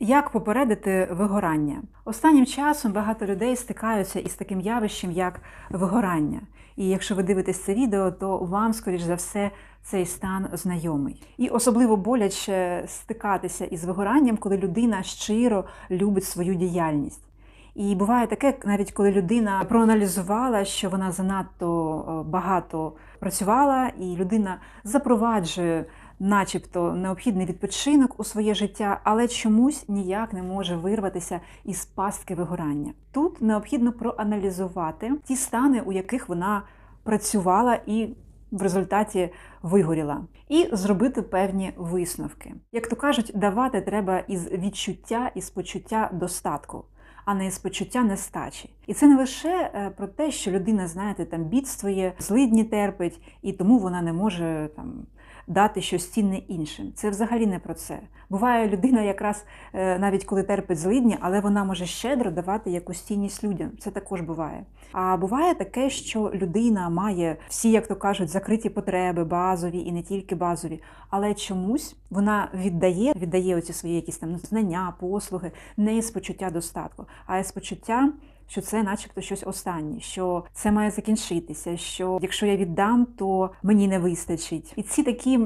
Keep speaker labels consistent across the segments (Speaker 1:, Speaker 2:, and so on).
Speaker 1: Як попередити вигорання? Останнім часом багато людей стикаються із таким явищем, як вигорання. І якщо ви дивитесь це відео, то вам, скоріш за все, цей стан знайомий. І особливо боляче стикатися із вигоранням, коли людина щиро любить свою діяльність. І буває таке, навіть коли людина проаналізувала, що вона занадто е, багато працювала, і людина запроваджує, начебто, необхідний відпочинок у своє життя, але чомусь ніяк не може вирватися із пастки вигорання. Тут необхідно проаналізувати ті стани, у яких вона працювала і. В результаті вигоріла, і зробити певні висновки. Як то кажуть, давати треба із відчуття, із почуття достатку а не з почуття нестачі. І це не лише е, про те, що людина, знаєте, там бідствує, злидні терпить, і тому вона не може там. Дати щось цінне іншим. Це взагалі не про це. Буває людина, якраз е, навіть коли терпить злидні, але вона може щедро давати якусь цінність людям. Це також буває. А буває таке, що людина має всі, як то кажуть, закриті потреби, базові і не тільки базові, але чомусь вона віддає, віддає оці свої якісь там знання, послуги, не з почуття достатку, а з почуття що це, начебто, щось останнє, що це має закінчитися. Що якщо я віддам, то мені не вистачить. І ці такі,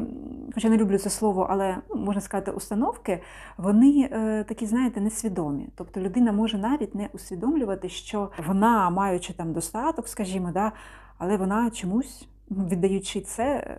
Speaker 1: хоча не люблю це слово, але ну, можна сказати, установки, вони е, такі, знаєте, несвідомі. Тобто людина може навіть не усвідомлювати, що вона, маючи там достаток, скажімо, да, але вона чомусь, віддаючи це,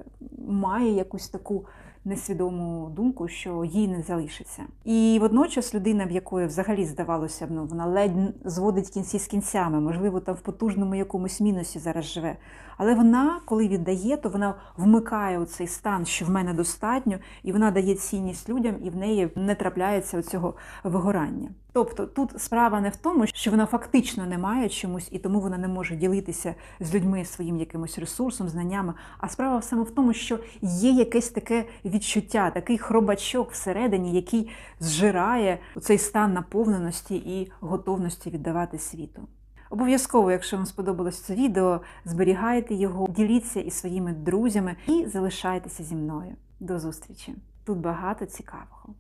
Speaker 1: має якусь таку несвідому думку, що їй не залишиться. І водночас людина, в якої взагалі здавалося б, ну вона ледь зводить кінці з кінцями, можливо, там в потужному якомусь мінусі зараз живе. Але вона, коли віддає, то вона вмикає у цей стан, що в мене достатньо, і вона дає цінність людям, і в неї не трапляється цього вигорання. Тобто тут справа не в тому, що вона фактично не має чомусь, і тому вона не може ділитися з людьми своїм якимось ресурсом, знаннями. А справа саме в тому, що є якесь таке відчуття, такий хробачок всередині, який зжирає цей стан наповненості і готовності віддавати світу. Обов'язково, якщо вам сподобалось це відео, зберігайте його, діліться із своїми друзями і залишайтеся зі мною. До зустрічі! Тут багато цікавого.